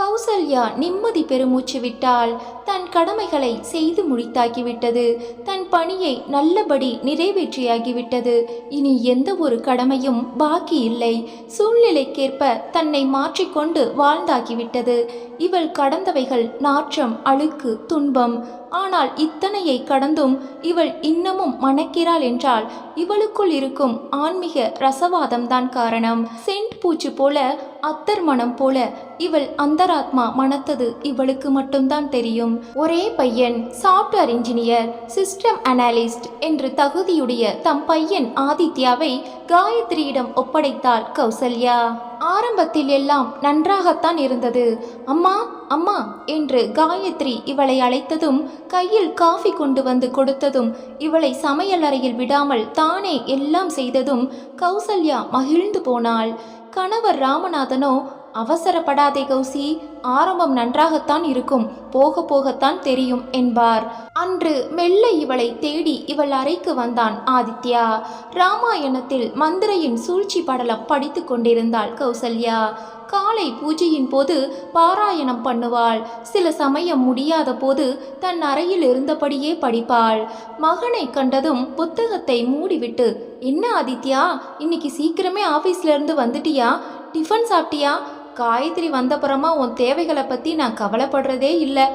கௌசல்யா நிம்மதி பெருமூச்சு விட்டால் தன் கடமைகளை செய்து முடித்தாக்கிவிட்டது தன் பணியை நல்லபடி நிறைவேற்றியாகிவிட்டது. இனி எந்த ஒரு கடமையும் பாக்கி இல்லை. சூழ்நிலைக்கேற்ப தன்னை மாற்றிக்கொண்டு வாழ்ந்தாகிவிட்டது. இவள் கடந்தவைகள் நாற்றம் அழுக்கு துன்பம் ஆனால் இத்தனையை கடந்தும் இவள் இன்னமும் மணக்கிறாள் என்றால் இவளுக்குள் இருக்கும் ஆன்மீக ரசவாதம்தான் காரணம். சென்ட் பூச்சு போல அத்தர் மனம் போல இவள் அந்தராத்மா மணத்தது இவளுக்கு மட்டும்தான் தெரியும். ஒரே பையன் சாஃப்ட்வேர் இன்ஜினியர் சிஸ்டம் அனாலிஸ்ட் என்று தகுதியுடைய தம் பையன் ஆதித்யாவை காயத்ரியிடம் ஒப்படைத்தாள் கௌசல்யா. ஆரம்பத்தில் எல்லாம் நன்றாகத்தான் இருந்தது. அம்மா அம்மா என்று காயத்ரி இவளை அழைத்ததும் கையில் காஃபி கொண்டு வந்து கொடுத்ததும் இவளை சமையலறையில் விடாமல் தானே எல்லாம் செய்ததும் கௌசல்யா மகிழ்ந்து போனாள். கணவர் ராமநாதனோ அவசரப்படாதே கௌசி ஆரம்பம் நன்றாகத்தான் இருக்கும் போக போகத்தான் தெரியும் என்பார். அன்று மெல்ல இவளை தேடி இவள் அறைக்கு வந்தான் ஆதித்யா. ராமாயணத்தில் மந்திரையின் சூழ்ச்சி படலம் படித்து கொண்டிருந்தாள் கௌசல்யா. காலை பூஜையின் போது பாராயணம் பண்ணுவாள். சில சமயம் முடியாத போது தன் அறையில் இருந்தபடியே படிப்பாள். மகனை கண்டதும் புத்தகத்தை மூடிவிட்டு என்ன ஆதித்யா இன்னைக்கு சீக்கிரமே ஆபீஸ்ல இருந்து வந்துட்டியா? டிஃபன் சாப்பிட்டியா? காயத்ரி வந்தப்புறமா உன் தேவைகளை பத்தி நான் கவலைப்படுறதே இல்லை.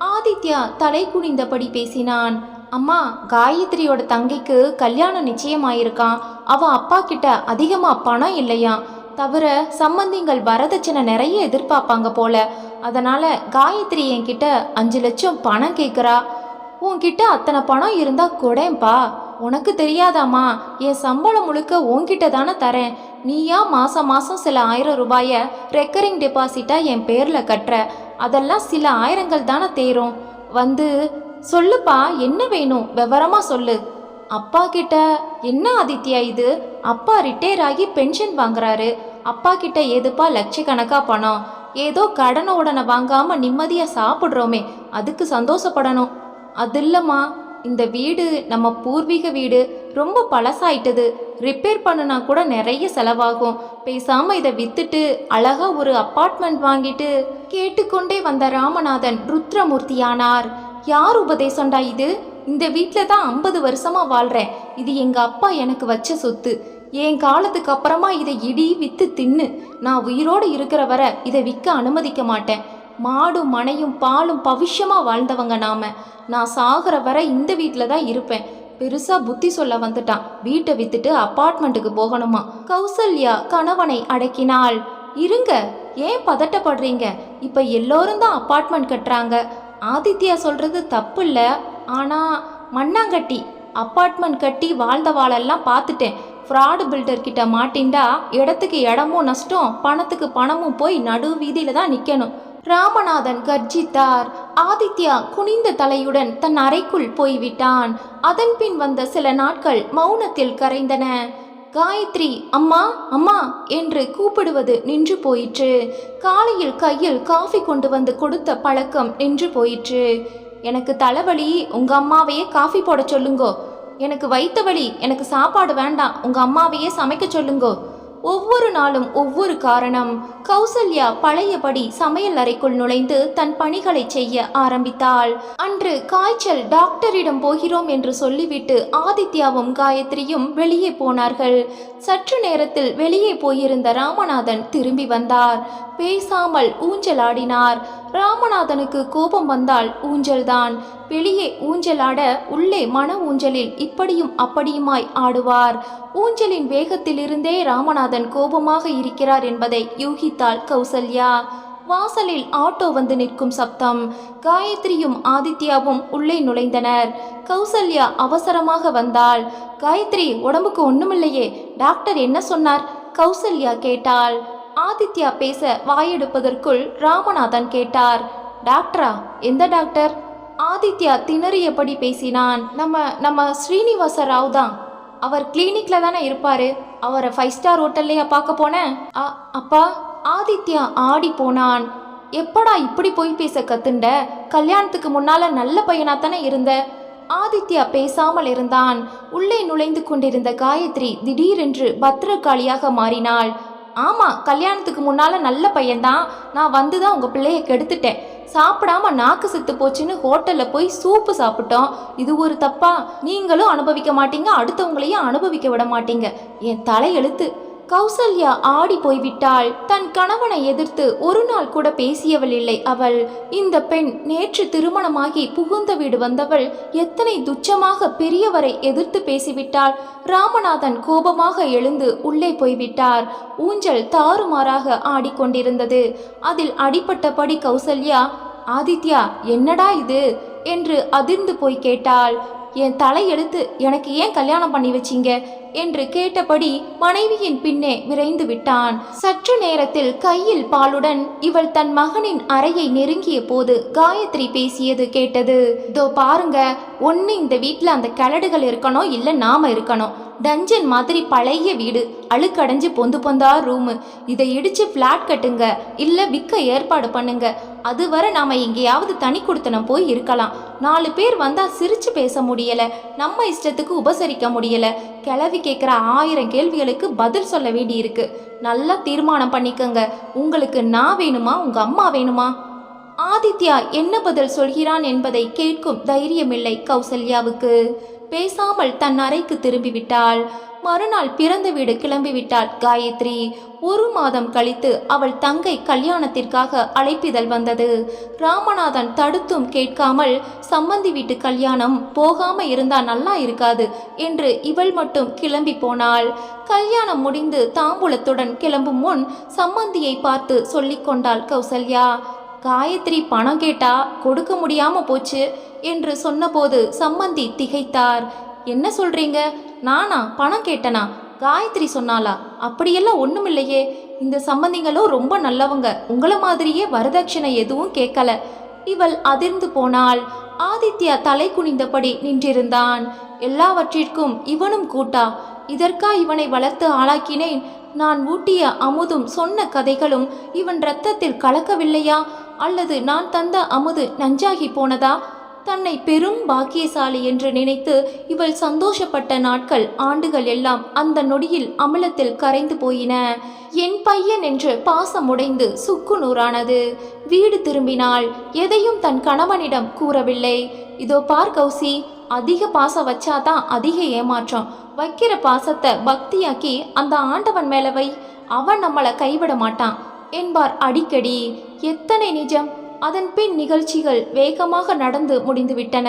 ஆதித்யா தலை குனிந்தபடி பேசினான். அம்மா காயத்ரியோட தங்கைக்கு கல்யாணம் நிச்சயமாயிருக்கான். அவ அப்பா கிட்ட அதிகமா பணம் இல்லையா? தவிர சம்பந்திங்கள் வரதட்சணை நிறைய எதிர்பார்ப்பாங்க போல. அதனால காயத்ரி என்கிட்ட அஞ்சு லட்சம் பணம் கேட்குறா உன்கிட்ட அத்தனை பணம் இருந்தா கொடேன்பா உனக்கு தெரியாதாம்மா என் சம்பளம் முழுக்க உன்கிட்ட தானே தரேன். நீயா மாசம் மாசம் சில ஆயிரம் ரூபாய ரெக்கரிங் டெபாசிட்டா என் பேர்ல கட்டுற. அதெல்லாம் சில ஆயிரங்கள் தானே தேரும். வந்து சொல்லுப்பா என்ன வேணும்? விவரமா சொல்லு. அப்பா கிட்ட என்ன ஆதித்யா இது? அப்பா ரிட்டையர் ஆகி பென்ஷன் வாங்குறாரு. அப்பா கிட்ட எதுப்பா லட்சக்கணக்கா பணம்? ஏதோ கடனை உடனே வாங்காம நிம்மதியா சாப்பிட்றோமே அதுக்கு சந்தோஷப்படணும். அது இல்லம்மா இந்த வீடு நம்ம பூர்வீக வீடு. ரொம்ப பழசாயிட்டது. ரிப்பேர் பண்ணுனா கூட நிறைய செலவாகும். பேசாம இதை வித்துட்டு அழகா ஒரு அப்பார்ட்மெண்ட் வாங்கிட்டு கேட்டுக்கொண்டே வந்த ராமநாதன் ருத்ரமூர்த்தியானார். யார் உபதேசம்டா இது? இந்த வீட்டில் தான் ஐம்பது வருஷமா வாழ்றேன். இது எங்க அப்பா எனக்கு வச்ச சொத்து. என் காலத்துக்கு அப்புறமா இதை இடி வித்து தின்னு. நான் உயிரோடு இருக்கிற வரை இதை விற்க அனுமதிக்க மாட்டேன். மாடும் மனையும் பாலும் பவிஷ்யமா வாழ்ந்தவங்க நாம. நான் சாகிற வரை இந்த வீட்டில் தான் இருப்பேன். பெருசா புத்தி சொல்ல வந்துட்டான். வீட்டை வித்துட்டு அப்பார்ட்மெண்ட்டுக்கு போகணுமா? கௌசல்யா கணவனை அடக்கினாள். இருங்க ஏன் பதட்டப்படுறீங்க? இப்ப எல்லோரும் தான் அப்பார்ட்மெண்ட் கட்டுறாங்க. ஆதித்யா சொல்றது தப்பு இல்ல ஆனா மண்ணாங்கட்டி அப்பார்ட்மெண்ட் கட்டி வாழ்ந்த வாழெல்லாம் பார்த்துட்டேன். ஃப்ராடு பில்டர் கிட்ட மாட்டின்டா இடத்துக்கு இடமும் நஷ்டம் பணத்துக்கு பணமும் போய் நடு வீதியில தான் நிக்கணும். ராமநாதன் கர்ஜித்தார். ஆதித்யா குனிந்த தலையுடன் தன் அறைக்குள் போய்விட்டான். அதன் பின் வந்த சில நாட்கள் மௌனத்தில் கரைந்தன. காயத்ரி அம்மா அம்மா என்று கூப்பிடுவது நின்று போயிற்று. காலையில் கையில் காஃபி கொண்டு வந்து கொடுத்த பழக்கம் நின்று போயிற்று. எனக்கு தலைவலி உங்க அம்மாவையே காஃபி போட சொல்லுங்கோ. எனக்கு வைத்த வலி எனக்கு சாப்பாடு வேண்டாம். உங்க அம்மாவையே சமைக்க சொல்லுங்கோ. ஒவ்வொரு நாளும் ஒவ்வொரு காரணம். கௌசல்யா பழையபடி சமையல் அறைக்குள் நுழைந்து தன் பணிகளை செய்ய ஆரம்பித்தாள். அன்று காய்ச்சல் டாக்டரிடம் போகிறோம் என்று சொல்லிவிட்டு ஆதித்யாவும் காயத்ரியும் வெளியே போனார்கள். சற்று நேரத்தில் வெளியே போயிருந்த ராமநாதன் திரும்பி வந்தார். பேசாமல் ஊஞ்சலாடினார். ராமநாதனுக்கு கோபம் வந்தால் ஊஞ்சல்தான். வெளியே ஊஞ்சலாட உள்ளே மன ஊஞ்சலில் இப்படியும் அப்படியுமாய் ஆடுவார். ஊஞ்சலின் வேகத்திலிருந்தே ராமநாதன் கோபமாக இருக்கிறார் என்பதை யூகித்தாள் கௌசல்யா. வாசலில் ஆட்டோ வந்து நிற்கும் சப்தம். காயத்ரியும் ஆதித்யாவும் உள்ளே நுழைந்தனர். கௌசல்யா அவசரமாக வந்தாள். காயத்ரி உடம்புக்கு ஒண்ணுமில்லையே. டாக்டர் என்ன சொன்னார்? கௌசல்யா கேட்டாள். ஆதித்யா பேச வாயெடுப்பதற்குள் ராமநாதன் கேட்டார். டாக்டரா? எந்த டாக்டர்? ஆதித்யா திணறியபடி பேசினான். நம்ம நம்ம ஸ்ரீனிவாச ராவ் தான். அவர் கிளினிக்ல தானே இருப்பாரு. அவரை ஃபைவ் ஸ்டார் ஹோட்டல்லையா பார்க்க போனேன். அ- அப்பா? ஆதித்யா ஆடி போனான். எப்படா இப்படி போய் பேச கத்துண்ட? கல்யாணத்துக்கு முன்னால நல்ல பையனா தானே இருந்த? ஆதித்யா பேசாமல் இருந்தான். உள்ளே நுழைந்து கொண்டிருந்த காயத்ரி திடீரென்று பத்திரகாளியாக மாறினாள். ஆமாம் கல்யாணத்துக்கு முன்னால் நல்ல பையன்தான். நான் வந்து தான் உங்கள் பிள்ளைய கெடுத்துட்டேன். சாப்பிடாம நாக்கு செத்து போச்சுன்னு ஹோட்டலில் போய் சூப்பு சாப்பிட்டோம். இது ஒரு தப்பா? நீங்களும் அனுபவிக்க மாட்டீங்க அடுத்தவங்களையும் அனுபவிக்க விட மாட்டீங்க. என் தலையெழுத்து. கௌசல்யா ஆடி போய்விட்டாள். தன் கணவனை எதிர்த்து ஒரு நாள் கூட பேசியவள் இல்லை அவள். இந்த பெண் நேற்று திருமணமாகி புகுந்த வீடு வந்தவள். எத்தனை துச்சமாக பெரியவரை எதிர்த்து பேசிவிட்டாள். ராமநாதன் கோபமாக எழுந்து உள்ளே போய்விட்டார். ஊஞ்சல் தாறுமாறாக ஆடிக்கொண்டிருந்தது. அதில் அடிபட்டபடி கௌசல்யா ஆதித்யா என்னடா இது? என்று அதிர்ந்து போய் கேட்டாள். என் தலையெழுத்து எனக்கு ஏன் கல்யாணம் பண்ணி வச்சீங்க? என்று கேட்டபடி மனைவியின் பின்னே விரைந்து விட்டான். சற்று நேரத்தில் கையில் பாலுடன் இவள் தன் மகனின் அறையை நெருங்கிய போது காயத்ரி பேசியது கேட்டது. இதோ பாருங்க ஒன்று இந்த வீட்டில் அந்த கிழடுகள் இருக்கணும் இல்லை நாம இருக்கணும். டஞ்சன் மாதிரி பழைய வீடு அழுக்கடைஞ்சு பொந்து பொந்தா ரூமு இதை இடிச்சு ஃப்ளாட் கட்டுங்க இல்லை விற்க ஏற்பாடு பண்ணுங்க. அதுவரை நாம எங்கேயாவது தனி கொடுத்தனம் போய் இருக்கலாம். நாலு பேர் வந்தா சிரிச்சு பேச முடியல நம்ம இஷ்டத்துக்கு உபசரிக்க முடியல. கிளவி கேட்குற ஆயிரம் கேள்விகளுக்கு பதில் சொல்ல வேண்டி இருக்கு நல்லா தீர்மானம் பண்ணிக்கங்க. உங்களுக்கு நான் வேணுமா? உங்க அம்மா வேணுமா? ஆதித்யா என்ன பதில் சொல்கிறான் என்பதை கேட்கும் தைரியமில்லை கௌசல்யாவுக்கு. பேசாமல் தன் அறைக்கு திரும்பிவிட்டாள். மறுநாள் பிறந்த வீடு கிளம்பிவிட்டாள். காயத்ரி ஒரு மாதம் கழித்து அவள் தங்கை கல்யாணத்திற்காக அழைப்பிதழ் வந்தது. ராமநாதன் தடுத்தும் கேட்காமல் சம்மந்தி வீட்டு கல்யாணம் போகாம இருந்தா நல்லா இருக்காது என்று இவள் மட்டும் கிளம்பி போனாள். கல்யாணம் முடிந்து தாம்பூலத்துடன் கிளம்பும் முன் சம்மந்தியை பார்த்து சொல்லிக்கொண்டாள் கௌசல்யா காயத்ரி பணம் கேட்டா கொடுக்க முடியாம போச்சு என்று சொன்னபோது சம்மந்தி திகைத்தார். என்ன சொல்றீங்க? நானா? பணம் கேட்டனா? காயத்ரி சொன்னாளா? அப்படியெல்லாம் ஒன்றும் இல்லையே இந்த சம்பந்திங்களும் ரொம்ப நல்லவங்க. உங்கள மாதிரியே வரதட்சணை எதுவும் கேட்கல. இவள் அதிர்ந்து போனாள். ஆதித்யா தலை குனிந்தபடி நின்றிருந்தான். எல்லாவற்றிற்கும் இவனும் கூட்டா. இதற்கா இவனை வளர்த்து ஆளாக்கினேன். நான் ஊட்டிய அமுதும் சொன்ன கதைகளும் இவன் ரத்தத்தில் கலக்கவில்லையா? அல்லது நான் தந்த அமுது நஞ்சாகி போனதா? தன்னை பெரும் பாக்கியசாலி என்று நினைத்து இவள் சந்தோஷப்பட்ட நாட்கள் ஆண்டுகள் எல்லாம் அந்த நொடியில் அமிலத்தில் கரைந்து போயின. என் பையன் என்று பாசம் உடைந்து சுக்கு நூறானது வீடு திரும்பினாள் எதையும் தன் கணவனிடம் கூறவில்லை. இதோ பார் கௌசி அதிக பாசம் வச்சாதான் அதிக ஏமாற்றம். வைக்கிற பாசத்தை பக்தியாக்கி அந்த ஆண்டவன் மேல வை. அவன் நம்மளை கைவிட மாட்டான். என்பார் அடிக்கடி. எத்தனை நிஜம்? அதன் பின் நிகழ்ச்சிகள் வேகமாக நடந்து முடிந்துவிட்டன.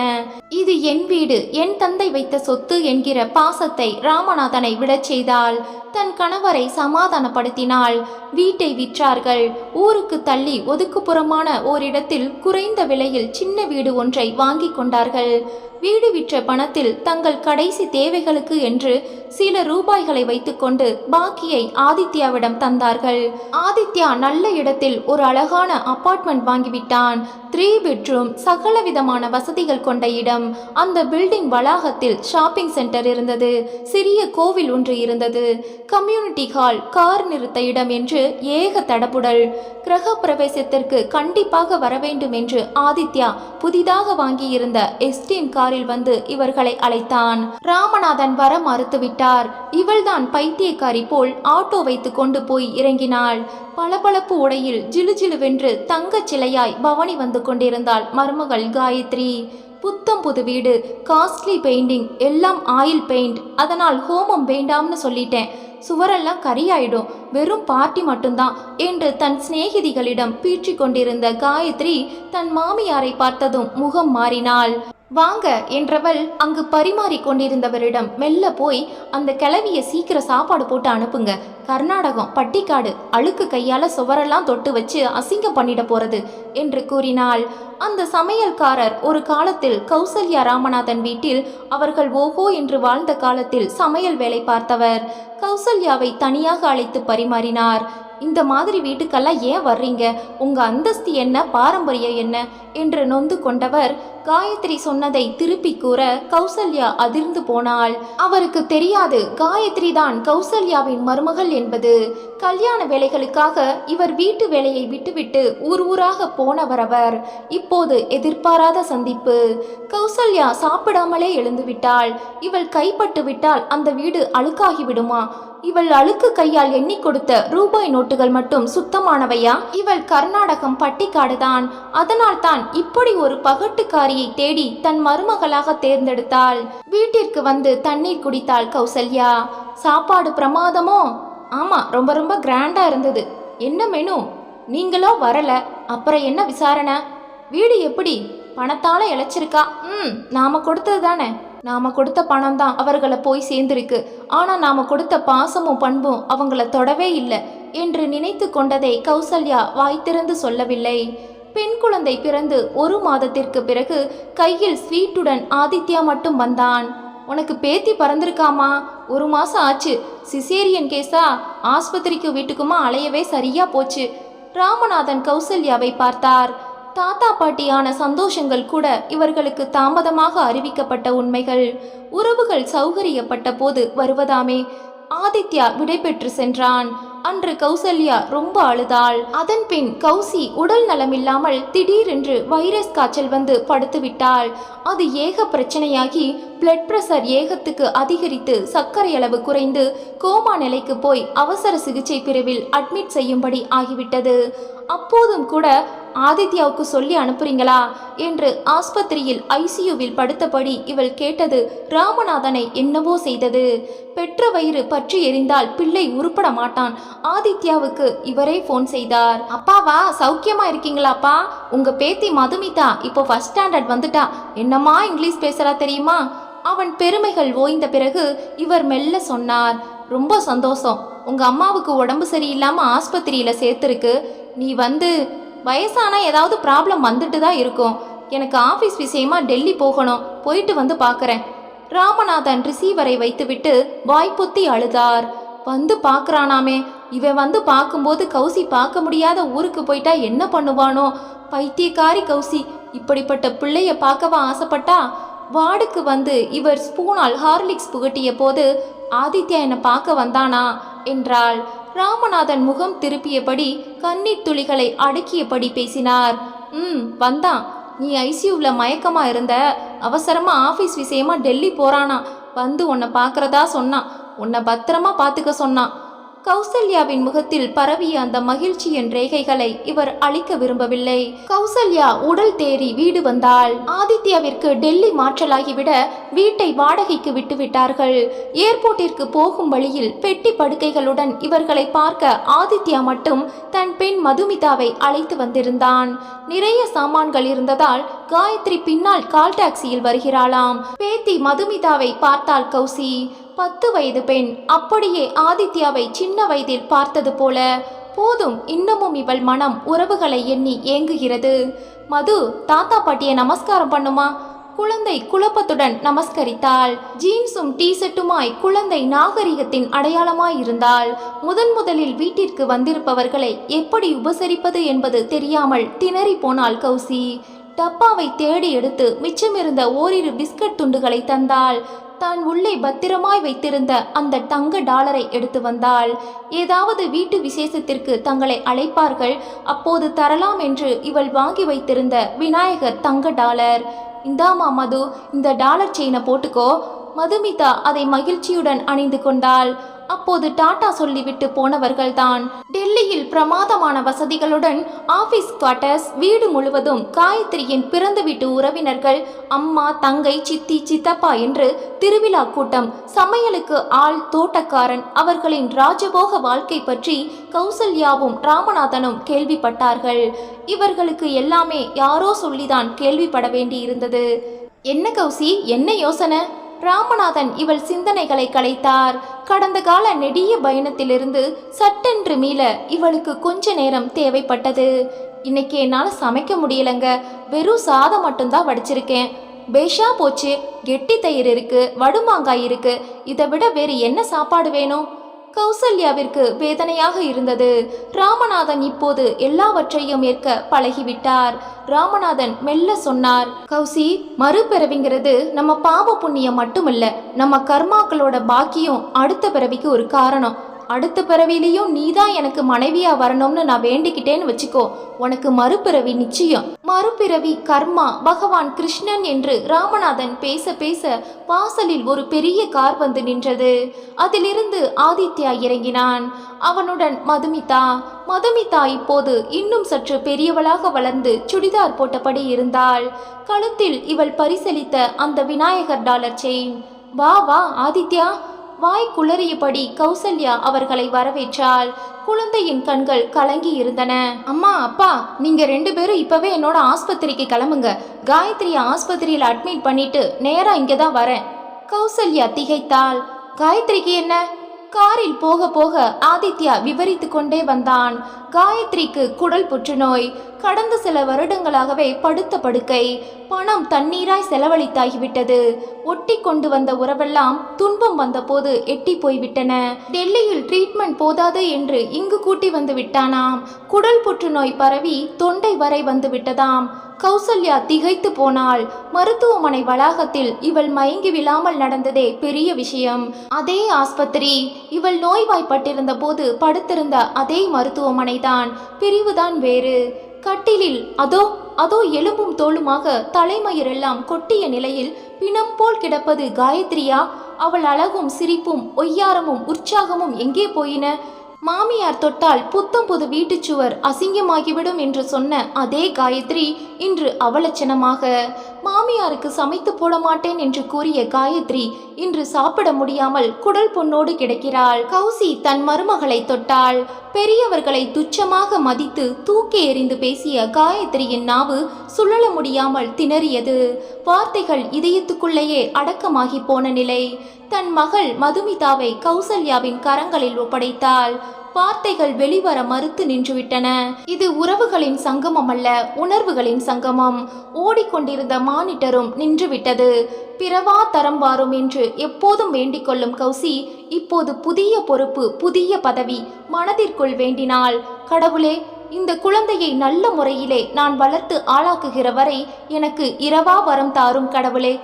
இது என் வீடு என் தந்தை வைத்த சொத்து என்கிற பாசத்தை ராமநாதனை விடச் செய்தாள். தன் கணவரை சமாதானப்படுத்தினாள். வீட்டை விற்றார்கள். ஊருக்கு தள்ளி ஒதுக்குப்புறமான ஓரிடத்தில் குறைந்த விலையில் சின்ன வீடு ஒன்றை வாங்கி கொண்டார்கள். வீடு விற்ற பணத்தில் தங்கள் கடைசி தேவைகளுக்கு என்று சில ரூபாய்களை வைத்துக்கொண்டு பாக்கியை ஆதித்யாவிடம் தந்தார்கள். ஆதித்யா நல்ல இடத்தில் ஒரு அழகான அபார்ட்மெண்ட் வாங்கிவிட்டான். த்ரீ பெட்ரூம் சகல விதமான வசதிகள் கொண்ட இடம். அந்த பில்டிங் வளாகத்தில் ஷாப்பிங் சென்டர் இருந்தது. சிறிய கோவில் ஒன்று இருந்தது. கம்யூனிட்டி ஹால் கார் நிறுத்த இடம் என்று ஏக தடபுடல். கிரக பிரவேசத்திற்கு கண்டிப்பாக வர வேண்டும் என்று ஆதித்யா புதிதாக வாங்கியிருந்த எஸ்டீம் காரில் வந்து இவர்களை அழைத்தான். ராமநாதன் வர மறுத்துவிட்டார். இவள்தான் பைத்தியக்காரி போல் ஆட்டோ வைத்து கொண்டு போய் இறங்கினாள். பளபளப்பு உடையில் ஜிலுஜிலுவென்று தங்கச் சிலையாய் பவனி வந்து கொண்டிருந்தாள் மருமகள் காயத்ரி. புத்தம் புது வீடு காஸ்ட்லி பெயிண்டிங் எல்லாம் ஆயில் பெயிண்ட் அதனால் ஹோமம் வேண்டாம்னு சொல்லிட்டேன். சுவரெல்லாம் கரியாயிடும். வெறும் பார்ட்டி மட்டும்தான் என்று தன் சிநேகிதிகளிடம் பீற்றிக் கொண்டிருந்த காயத்ரி தன் மாமியாரை பார்த்ததும் முகம் மாறினாள். வாங்க என்றவள் அங்கு பரிமாறிக் கொண்டிருந்தவரிடம் மெல்ல போய் அந்த கிளவிய சீக்கிரம் சாப்பாடு போட்டு அனுப்புங்க. கர்நாடகம் பட்டிக்காடு அழுக்கு கையால சுவரெல்லாம் தொட்டு வச்சு அசிங்கம் பண்ணிட போறது என்று கூறினாள். அந்த சமையல்காரர் ஒரு காலத்தில் கௌசல்யா ராமநாதன் வீட்டில் அவர்கள் ஓஹோ என்று வாழ்ந்த காலத்தில் சமையல் வேலை பார்த்தவர். கௌசல்யாவை தனியாக அழைத்து பரிமாறினார். இந்த மாதிரி வீட்டுக்கெல்லாம் ஏன் வர்றீங்க? உங்க அந்தஸ்து என்ன? பாரம்பரியம் என்ன? என்று நொந்து கொண்டவர் காயத்ரி சொன்னதை திருப்பி கூற கௌசல்யா அதிர்ந்து போனாள். அவருக்கு தெரியாது காயத்ரி தான் கௌசல்யாவின் மருமகள் என்பது. கல்யாண வேலைகளுக்காக இவர் வீட்டு வேலையை விட்டுவிட்டு ஊர் ஊராக போனவர் அவர். இப்போது எதிர்பாராத சந்திப்பு. கௌசல்யா சாப்பிடாமலே எழுந்துவிட்டாள். இவள் கைப்பட்டு விட்டால் அந்த வீடு அழுக்காகி விடுமா? இவள் அழுக்கு கையால் எண்ணி கொடுத்த ரூபாய் நோட்டுகள் மட்டும் சுத்தமானவையா? இவள் கர்நாடகம் பட்டிக்காடுதான். அதனால் தான் இப்படி ஒரு பகட்டுக்காரியை தேடி தன் மருமகளாக தேர்ந்தெடுத்தாள். வீட்டிற்கு வந்து தண்ணீர் குடித்தாள் கௌசல்யா. சாப்பாடு பிரமாதமோ? ஆமா ரொம்ப ரொம்ப கிராண்டா இருந்தது. என்ன மெனு? நீங்களோ வரல. அப்புறம் என்ன விசாரணை? வீடு எப்படி? பணத்தால இழைச்சிருக்கா? ம் நாம கொடுத்தது தானே. நாம கொடுத்த பணம் தான் அவர்களை போய் சேர்ந்திருக்கு. ஆனா நாம கொடுத்த பாசமும் பண்பும் அவங்கள தொடவே இல்லை என்று நினைத்து கொண்டதை கௌசல்யா வாய் திறந்து சொல்லவில்லை. பெண் குழந்தை பிறந்து ஒரு மாதத்திற்கு பிறகு கையில் ஸ்வீட்டுடன் ஆதித்யா மட்டும் வந்தான். உனக்கு பேத்தி பறந்திருக்காமா? ஒரு மாசம் ஆச்சு. சிசேரியன் கேஸா? ஆஸ்பத்திரிக்கு வீட்டுக்குமா அலையவே சரியா போச்சு. ராமநாதன் கௌசல்யாவை பார்த்தார். தாத்தா பாட்டியான சந்தோஷங்கள் கூட இவர்களுக்கு தாமதமாக அறிவிக்கப்பட்ட உண்மைகள். உறவுகள் சௌகரியப்பட்ட போது வருவதாமே. ஆதித்யா விடைபெற்று சென்றான். அன்று கௌசல்யா ரொம்ப அழுதாள். அதன் பின் கௌசி உடல் நலமில்லாமல் திடீரென்று வைரஸ் காய்ச்சல் வந்து படுத்துவிட்டாள் அது ஏக பிரச்சனையாகி பிளட் பிரஷர் ஏகத்துக்கு அதிகரித்து சர்க்கரை அளவு குறைந்து கோமா நிலைக்கு போய் அவசர சிகிச்சை பிரிவில் அட்மிட் செய்யும்படி ஆகிவிட்டது. அப்போதும் கூட ஆதித்யாவுக்கு சொல்லி அனுப்புறீங்களா? என்று ஆஸ்பத்திரியில் ஐசியூவில் படுத்தபடி இவள் கேட்டது ராமநாதனை என்னவோ செய்தது. பெற்ற வயிறு பற்றி எரிந்தால் பிள்ளை உருப்பட மாட்டான். ஆதித்யாவுக்கு இவரே ஃபோன் செய்தார். அப்பாவா சௌக்கியமா இருக்கீங்களாப்பா? உங்க பேத்தி மதுமிதா இப்போ ஃபர்ஸ்ட் ஸ்டாண்டர்ட் வந்துட்டா. என்னம்மா இங்கிலீஷ் பேசுறா தெரியுமா? அவன் பெருமைகள் ஓய்ந்த பிறகு இவர் மெல்ல சொன்னார். ரொம்ப சந்தோஷம். உங்க அம்மாவுக்கு உடம்பு சரியில்லாம ஆஸ்பத்திரியில சேர்த்துருக்கு. நீ வந்து வயசானால் ஏதாவது ப்ராப்ளம் வந்துட்டு தான் இருக்கும். எனக்கு ஆஃபீஸ் விஷயமா டெல்லி போகணும். போயிட்டு வந்து பார்க்குறேன் ராமநாதன் ரிசீவரை வைத்துவிட்டு வாய்ப்பொத்தி அழுதார். வந்து பார்க்கறானாமே இவன் வந்து பார்க்கும்போது கௌசி பார்க்க முடியாத ஊருக்கு போயிட்டா என்ன பண்ணுவானோ? பைத்தியக்காரி கௌசி இப்படிப்பட்ட பிள்ளைய பார்க்கவா ஆசைப்பட்டா? வார்டுக்கு வந்து இவர் ஸ்பூனால் ஹார்லிக்ஸ் புகட்டிய போது ஆதித்யா என்னை பார்க்க வந்தானா? என்றாள். ராமநாதன் முகம் திருப்பியபடி கண்ணீர் துளிகளை அடக்கியபடி பேசினார். ம் வந்தான் நீ ஐசியூவில் மயக்கமாக இருந்த. அவசரமாக ஆஃபீஸ் விஷயமா டெல்லி போறானா. வந்து உன்னை பார்க்குறதா சொன்னான் உன்னை பத்திரமா பார்த்துக்க சொன்னான் கௌசல்யாவின் முகத்தில் பரவிய அந்த மகிழ்ச்சியின் ரேகைகளை இவர் அழிக்க விரும்பவில்லை. கௌசல்யா உடல் தேறி வீடு வந்தாள். ஆதித்யாவிற்கு டெல்லி மாற்றலாகிவிட வீட்டை வாடகைக்கு விட்டுவிட்டார்கள். ஏர்போர்ட்டிற்கு போகும் வழியில் பெட்டி படுக்கைகளுடன் இவர்களை பார்க்க ஆதித்யா மட்டும் தன் பெண் மதுமிதாவை அழைத்து வந்திருந்தான். நிறைய சாமான்கள் இருந்ததால் காயத்ரி பின்னால் கால் டாக்ஸியில் வருகிறாளாம். பேத்தி மதுமிதாவை பார்த்தாள் கௌசி. பத்து வயது பெண் அப்படியே ஆதித்யாவை சின்ன வயதில் பார்த்தது போல போதும் இன்னமும் இவள் மனம் உறவுகளை எண்ணி ஏங்குகிறது. மது தாத்தா பாட்டியை நமஸ்காரம் பண்ணுமா? குழந்தை குழப்பத்துடன் நமஸ்கரித்தாள். ஜீன்ஸும் டீஷர்ட்டுமாய் குழந்தை நாகரிகத்தின் அடையாளமாய் இருந்தாள். முதன் முதலில் வீட்டிற்கு வந்திருப்பவர்களை எப்படி உபசரிப்பது என்பது தெரியாமல் திணறி போனாள் கௌசி. டப்பாவை தேடி எடுத்து மிச்சமிருந்த ஓரிரு பிஸ்கட் துண்டுகளை தந்தாள். தான் உள்ளே பத்திரமாய் வைத்திருந்த அந்த தங்க டாலரை எடுத்து வந்தாள். ஏதாவது வீட்டு விசேஷத்திற்கு தங்களை அழைப்பார்கள். அப்போது தரலாம் என்று இவள் வாங்கி வைத்திருந்த விநாயகர் தங்க டாலர். இந்தாமா மது இந்த டாலர் செயினை போட்டுக்கோ. மதுமிதா அதை மகிழ்ச்சியுடன் அணிந்து கொண்டாள். அப்போது டாடா சொல்லிவிட்டு போனவர்கள்தான். டெல்லியில் பிரமாதமான வசதிகளுடன் ஆபீஸ் குவார்டர்ஸ் வீடு முழுவதும் காயத்ரியின் பிறந்த வீட்டு உறவினர்கள் அம்மா தங்கை சித்தி சித்தப்பா என்று திருவிழா கூட்டம் சமையலுக்கு ஆள் தோட்டக்காரன் அவர்களின் ராஜபோக வாழ்க்கை பற்றி கௌசல்யாவும் ராமநாதனும் கேள்விப்பட்டார்கள். இவர்களுக்கு எல்லாமே யாரோ சொல்லிதான் கேள்விப்பட வேண்டியிருந்தது. என்ன கௌசி என்ன யோசனை? ராமநாதன் இவள் சிந்தனைகளை கலைத்தார் கடந்த கால நெடிய பயணத்திலிருந்து சட்டென்று மீள இவளுக்கு கொஞ்ச நேரம் தேவைப்பட்டது. இன்னைக்கு என்னால் சமைக்க முடியலங்க. வெறும் சாதம் மட்டும்தான் வடிச்சிருக்கேன். பேஷா போச்சு. கெட்டி தயிர் இருக்கு. வடுமாங்காய் இருக்கு. இதை விட வேறு என்ன சாப்பாடு வேணும்? கௌசல்யாவிற்கு வேதனையாக இருந்தது. ராமநாதன் இப்போது எல்லாவற்றையும் ஏற்க பழகிவிட்டார். ராமநாதன் மெல்ல சொன்னார் கௌசி மறுபிறவிங்கிறது நம்ம பாவ புண்ணியம் மட்டுமல்ல நம்ம கர்மாக்களோட பாக்கியம் அடுத்த பிறவிக்கு ஒரு காரணம். அடுத்த பிறவிலையும் நீதான் எனக்கு மனைவியா வரணும்னு நான் வேண்டிக்கிட்டேன்னு வச்சுக்கோ. உனக்கு மறுபிறவி நிச்சயம். மறுபிறவி கர்மா பகவான் கிருஷ்ணன் என்று ராமநாதன் பேச பேச வாசலில் ஒரு பெரிய கார் வந்து நின்றது. அதிலிருந்து ஆதித்யா இறங்கினான். அவனுடன் மதுமிதா. மதுமிதா இப்போது இன்னும் சற்று பெரியவளாக வளர்ந்து சுடிதார் போட்டபடி இருந்தாள். கழுத்தில் இவள் பரிசளித்த அந்த விநாயகர் டாலர் செயின். வா வா ஆதித்யா. வாய் குளறியபடி கௌசல்யா அவர்களை வரவேற்றாள். குழந்தையின் கண்கள் கலங்கி இருந்தன அம்மா அப்பா நீங்க ரெண்டு பேரும் இப்பவே என்னோட ஆஸ்பத்திரிக்கு கிளம்புங்க. காயத்ரிய ஆஸ்பத்திரியில் அட்மிட் பண்ணிட்டு நேரா இங்க தான் வரேன். கௌசல்யா திகைத்தாள். காயத்ரிக்கு என்ன? காரில் போக போக ஆதித்யா விவரித்து கொண்டே வந்தான். காயத்ரிக்கு குடல் புற்றுநோய். கடந்த சில வருடங்களாகவே படுத்த படுக்கை. பணம் தண்ணீராய் செலவழித்தாகிவிட்டது. ஒட்டி கொண்டு வந்த உறவெல்லாம் துன்பம் வந்தபோது எட்டி போய்விட்டன. டெல்லியில் ட்ரீட்மெண்ட் போதாது என்று இங்கு கூட்டி வந்து விட்டானாம். குடல் புற்றுநோய் பரவி தொண்டை வரை வந்து விட்டதாம். கௌசல்யா திகைத்து போனாள். மருத்துவமனை வளாகத்தில் இவள் மயங்கி விழாமல் நடந்ததே பெரிய விஷயம். அதே ஆஸ்பத்திரி. இவள் நோய்வாய்ப்பட்டிருந்த போது படுத்திருந்த அதே மருத்துவமனைதான். பிரிவுதான் வேறு. கட்டிலில் அதோ அதோ எலும்பும் தோலுமாக தலைமயிரெல்லாம் கொட்டிய நிலையில் பிணம் போல் கிடப்பது காயத்ரியா? அவள் அழகும் சிரிப்பும் ஒய்யாரமும் உற்சாகமும் எங்கே போயின? மாமியார் தொட்டால் புத்தம் புது வீட்டுச் சுவர் அசிங்கமாகிவிடும் என்று சொன்ன அதே காயத்ரி இன்று அவலட்சணமாக மாமியாருக்கு சமைத்து போட மாட்டேன் என்று கூறிய காயத்ரி இன்று சாப்பிட முடியாமல் குடல் பொண்ணோடு கிடக்கிறாள். கௌசி தன் மருமகளை தொட்டாள். பெரியவர்களை துச்சமாக மதித்து தூக்கி எறிந்து பேசிய காயத்ரியின் நாவு சுழல முடியாமல் திணறியது. வார்த்தைகள் இதயத்துக்குள்ளேயே அடக்கமாகி போன நிலை. தன் மகள் மதுமிதாவை கௌசல்யாவின் கரங்களில் ஒப்படைத்தாள். வார்த்தைகள் வெளிவர மறுத்து நின்றுவிட்டன. இது உறவுகளின் சங்கமம் அல்ல உணர்வுகளின் சங்கமம். ஓடிக்கொண்டிருந்த மானிட்டரும் நின்றுவிட்டது. பிறவா தரம் வாரும் என்று எப்போதும் வேண்டிக் கொள்ளும் கௌசி இப்போது புதிய பொறுப்பு புதிய பதவி மனதிற்குள் வேண்டினாள். கடவுளே இந்த குழந்தையை நல்ல முறையிலே நான் வளர்த்து ஆளாக்குகிற வரை எனக்கு இரவா வரம் தாரும் கடவுளே.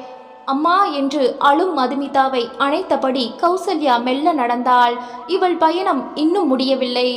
அம்மா என்று அழும் மதுமிதாவை அணைத்தபடி கௌசல்யா மெல்ல நடந்தாள். இவள் பயணம் இன்னும் முடியவில்லை.